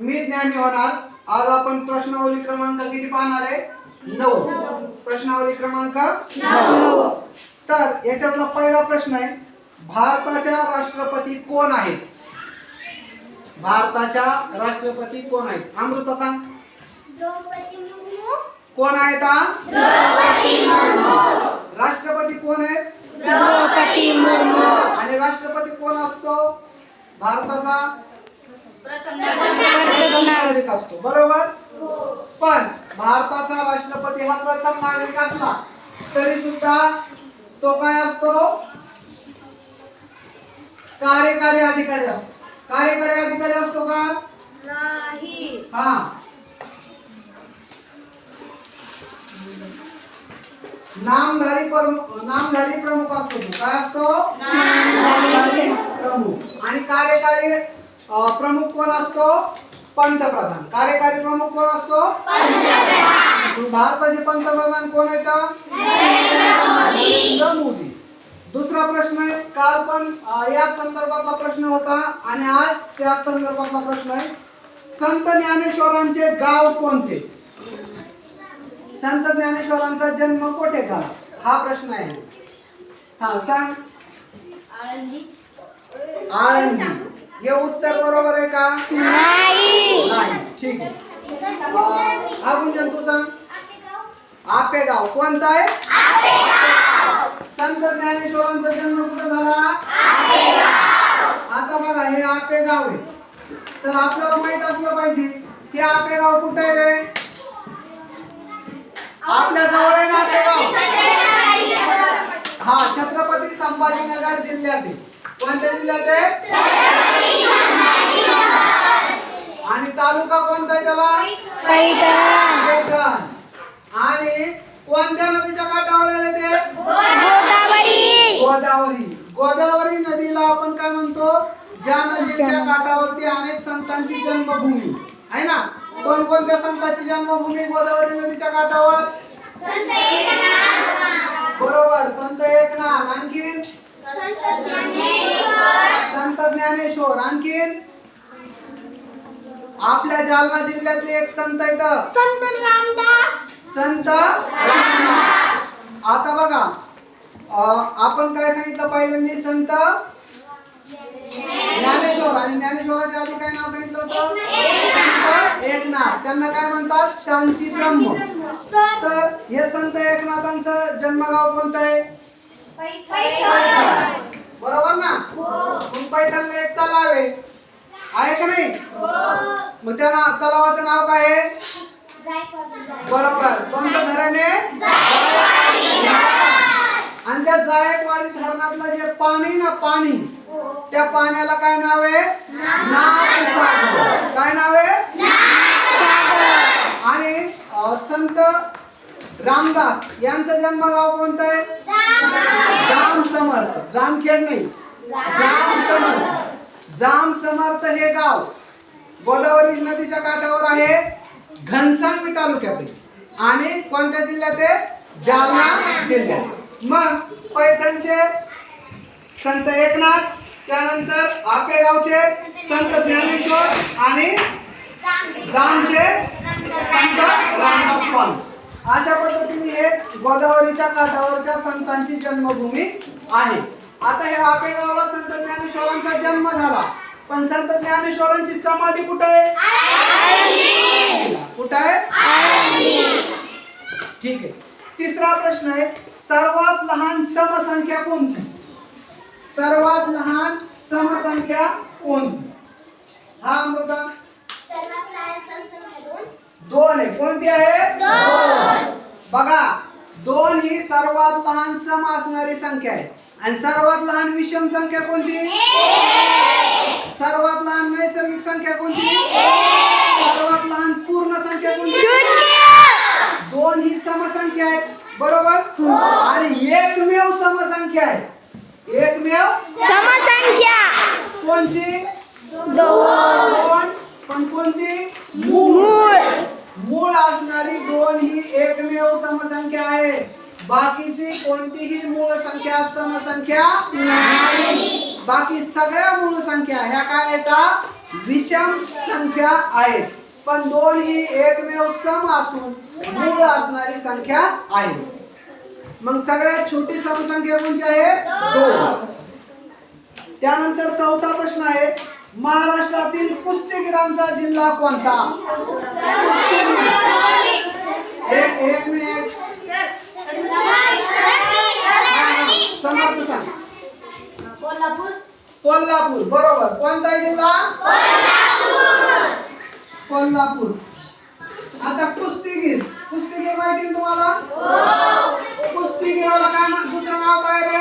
मी ज्ञानी होणार. आज आपण प्रश्नावली क्रमांक किती पाहणार आहे? नऊ. प्रश्नावली क्रमांक नऊ. तर याच्यातला पहिला प्रश्न आहे भारताच्या राष्ट्रपती कोण आहेत? भारताच्या राष्ट्रपती कोण आहेत? अमृता सांग. द्रौपदी मुर्मू. कोण आहेत राष्ट्रपती कोण आहेत? द्रौपदी मुर्मू. आणि राष्ट्रपती कोण असतो? भारताचा नागरिक असतो. बरोबर? पण भारताचा राष्ट्रपती हा प्रथम नागरिक असला तरी सुद्धा तो काय असतो? कार्यकारी अधिकारी असतो. कार्यकारी अधिकारी असतो का? नाही. हा. नामधारी प्रमुख नामधारी प्रमुख असतो तो. काय असतो? नामधारी प्रमुख. आणि कार्यकारी प्रमुख कोण असतो? पंतप्रधान. कार्यकारी प्रमुख कोण असतो? भारताचे पंतप्रधान कोण आहेत? नरेंद्र मोदी. दुसरा प्रश्न आहे काल पण याच संदर्भातला प्रश्न होता आणि आज त्याच संदर्भातला प्रश्न आहे. संत ज्ञानेश्वरांचे गाव कोणते? संत ज्ञानेश्वरांचा जन्म कोठे झाला? हा प्रश्न आहे. हा सांग. आळंदी. आळंदी. हे उत्तर बरोबर आहे का? नाही. ठीक आहे. अं, हा गुंजन तू सांग. आपेगाव. कोणता आहे? संत ज्ञानेश्वरांचा जन्म कुठे झाला? आता बघा हे आपेगाव आहे. तर आपल्याला माहीत असलं पाहिजे हे आपेगाव कुठे आहे रे? आपल्या जवळ आहे ना आपेगाव? हा छत्रपती संभाजीनगर जिल्ह्यात आहे. कोणत्या जिल्ह्यात आहे आणि तालुका कोणता आहे त्याला. आणि कोणत्या नदीच्या काठावर आहे ते? गोदावरी. गोदावरी. गोदावरी नदीला आपण काय म्हणतो? ज्या नदीच्या काठावरती अनेक संतांची जन्मभूमी. आहे ना? कोणकोणत्या संतांची जन्मभूमी गोदावरी नदीच्या काठावर? संत एकनाथ. बरोबर संत एकनाथ. आणखीन? संत ज्ञानेश्वर. संत ज्ञानेश्वर. आणखीन? आपल्या जालना जिल्ह्यातले एक संत आहेत. संत रामदास. संत रामदास. आता बघा अं, आपण काय सांगितलं पहिल्यांदा? संत ज्ञानेश्वर. आणि ज्ञानेश्वराच्या आधी काय नाव सांगितलं होतं? संत एकनाथ. त्यांना काय म्हणतात? शांती ब्रह्म. तर हे संत एकनाथांचं जन्मगाव कोणतं आहे? पैठण. बरोबर ना? मग पैठणला एक तलाव आहे का नाही? मग त्या ना- तलावाचं नाव काय आहे? बरोबर. कोणतं धरण आहे आणि त्या जायकवाडी धरणातलं जे पाणी ना पाणी त्या पाण्याला काय नाव आहे? नागसागर. काय नाव आहे? आणि संत रामदास यांचं जन्मगाव कोणतं आहे? जाम समर्थ जामखेड नाही. जाम समर्थ जाम समर्थ हे गाव गोदावरी नदीच्या काठावर आहे. घनसांगवी तालुक्यातील. आणि कोणत्या जिल्ह्यात आहे? जालना जिल्ह्यात. मग पैठणचे संत एकनाथ त्यानंतर आपेगावचे संत ज्ञानेश्वर आणि जामचे संत रामदास स्वामी. अशा पद्धतीने हे गोदावरीच्या काठावरच्या संतांची जन्मभूमी आहे. आता हे आपेगावला संत ज्ञानेश्वरांचा जन्म झाला. पण संत ज्ञानेश्वरांची समाधी कुठे आहे? कुठे आहे? ठीक आहे. तिसरा प्रश्न आहे सर्वात लहान समसंख्या कोणती? सर्वात लहान समसंख्या कोणती? हा अमृता. दोन आहे. कोणती आहे? बघा दोन ही सर्वात लहान सम असणारी संख्या आहे. आणि सर्वात लहान विषम संख्या कोणती? सर्वात लहान नैसर्गिक संख्या कोणती? सर्वात लहान पूर्ण संख्या कोणती? दोन ही समसंख्या आहे. बरोबर? आणि एकमेव समसंख्या आहे. एकमेव समसंख्या. कोणची? दोन. दोन. पण कोणती? मूळ. मूळ असणारी दोन ही एकमेव समसंख्या आहे. बाकीची कोणतीही मूळ संख्या समसंख्या नाही. बाकी सगळ्या मूळ संख्या ह्या काय येतात विषम संख्या आहेत. पण दोन ही एकमेव सम असून मूळ असणारी संख्या आहे. मग सगळ्यात छोटी समसंख्या कोणती आहे? दोन. त्यानंतर चौथा प्रश्न आहे महाराष्ट्रातील कुस्तीगिरांचा जिल्हा कोणता? कुस्तीगीर. एक मिनिट सांग. कोल्हापूर. कोल्हापूर बरोबर. कोणता जिल्हा? कोल्हापूर. आता कुस्तीगीर. कुस्तीगीर माहिती तुम्हाला? कुस्तीगीराला काय दुसरं नाव काय रे?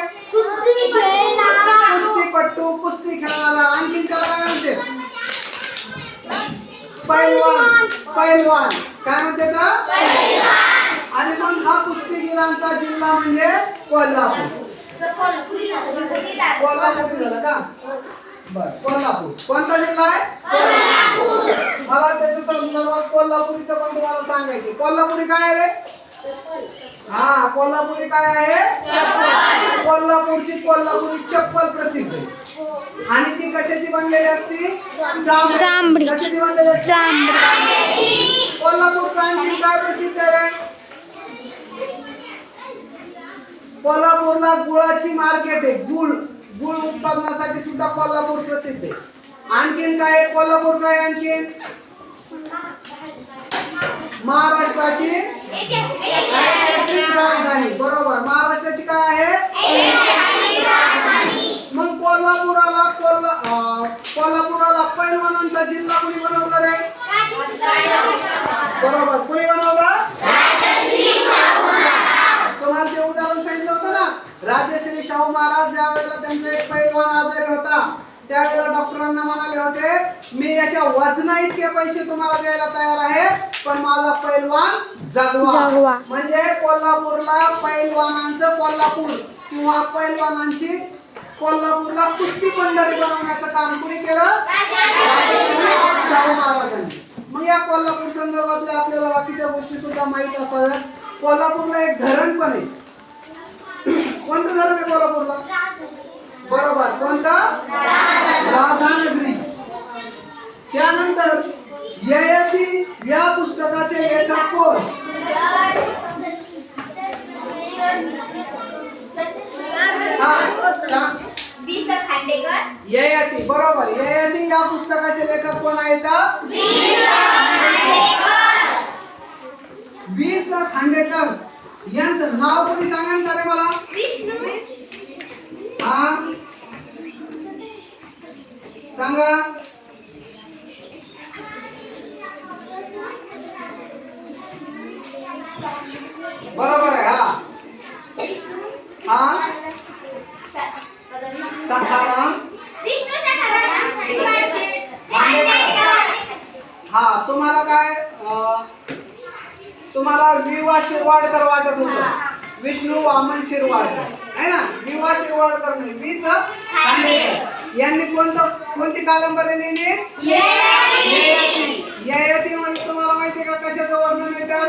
कुस्तीपट्टू कुस्ती खेळणारा. आणखी त्याला काय म्हणते? पैलवान. पैलवान. काय म्हणते तर? आणि मग हा कुस्तीगीरांचा जिल्हा म्हणजे कोल्हापूर. कोल्हापूर झालं का बर कोल्हापूर कोणता जिल्हा आहे मला त्याच्या संदर्भात कोल्हापुरीचं पण तुम्हाला सांगायचं कोल्हापुरी काय आहे रे हा कोल्हापुरी काय आहे कोल्हापूरची कोल्हापुरी चप्पल प्रसिद्ध आहे आणि ती कशाची बनलेली असती चामडी. कशाची बनलेली असते चांबडी कोल्हापूरचं आणखी काय प्रसिद्ध आहे कोल्हापूरला गुळाची मार्केट आहे. गुळ गुळ उत्पादनासाठी सुद्धा कोल्हापूर प्रसिद्ध आहे. आणखीन काय आहे? कोल्हापूर काय आहे आणखीन? महाराष्ट्राची ऐतिहासिक राजधानी. बरोबर. महाराष्ट्राची काय आहे? मग कोल्हापुराला कोल्हा कोल्हापुराला पैलवानांचा जिल्हा कोणी बनवणार आहे बरोबर कोणी बनवला तुम्हाला ते उदाहरण सांगितलं होतं ना राजश्री शाहू महाराज ज्या वेळेला त्यांचा एक पैलवान आजारी होता त्यावेळेला डॉक्टरांना म्हणाले होते मी याच्या वजना इतके पैसे तुम्हाला द्यायला तयार आहे पण माझा पैलवान जगवा. म्हणजे कोल्हापूरला पैलवानांचं कोल्हापूर किंवा पैलवानांची कोल्हापूरला कुस्ती पंढरी बनवण्याचं काम कुणी केलं? शाहू महाराजांनी. मग या कोल्हापूर संदर्भातल्या आपल्याला बाकीच्या गोष्टी सुद्धा माहीत असाव्यात. कोल्हापूरला एक धरण पण आहे. कोणतं धरण आहे कोल्हापूरला? बरोबर. कोणतं? राधानगरी. त्यानंतर ययाती या पुस्तकाचे लेखक कोण? ययाती बरोबर. ययाती या पुस्तकाचे लेखक कोण आहेत? बी स खांडेकर. यांचं नाव कोणी सांगाल का रे मला? विष्णू हा. सांगा बरोबर आहे हा हा सखाराम विष्णू हा तुम्हाला काय अं, तुम्हाला विवा शिरवाडकर वाटत होत. विष्णू वामन शिरवाडकर. आहे ना? विवा शिरवाडकर नाही वि खांडेकर. यांनी कोणतं कोणती कादंबरी लिहिली? ययाती. मध्ये तुम्हाला माहिती का कशाचं वर्णन आहे तर?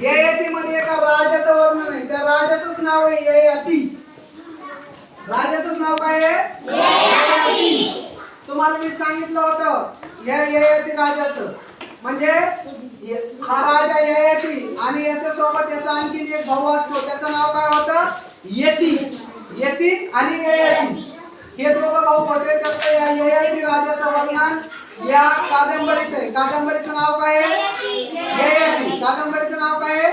ययाती मध्ये एका राजाचं वर्णन आहे. त्या राजाचंच नाव आहे ययाती. राजाचंच नाव काय आहे? तुम्हाला मी सांगितलं होतं या ययाती राजाचं. म्हणजे हा राजा ययाती आणि याच्या सोबत याचा आणखीन एक भाऊ असतो. त्याचं नाव काय होतं? यती. यती आणि ययाती हे दोघं भाऊ होते. त्यातलं या ययाती राजाचं वर्णन या कादंबरीत आहे. कादंबरीचं नाव काय आहे? ययाती कादंबरीचं नाव काय आहे?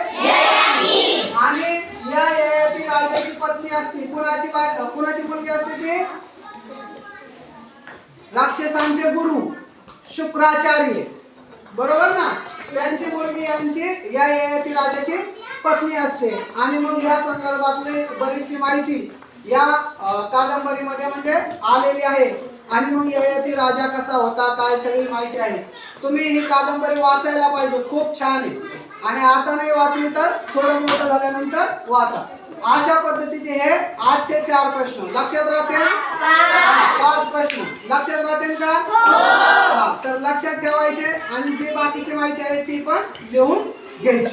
आणि या ययाती राजाची पत्नी असते. कुणाची बाय कुणाची मुलगी असते ती? राक्षसांचे गुरु. शुक्राचार्य. बरोबर ना? त्यांची मुलगी यांची या ययाती राजाची पत्नी असते. आणि मग या संदर्भातली बरीचशी माहिती या कादंबरीमध्ये म्हणजे आलेली आहे. आणि मग ययाती राजा कसा होता काय सगळी माहिती आहे. तुम्ही ही कादंबरी वाचायला पाहिजे खूप छान आहे. आणि आता नाही वाचली तर थोडं मोठं झाल्यानंतर वाचा. अशा पद्धतीचे हे आजचे चार प्रश्न. लक्षात राहतील पाच प्रश्न. लक्षात राहतील का? हा, तर लक्षात ठेवायचे आणि जी बाकीची माहिती आहे ती पण लिहून घ्यायची.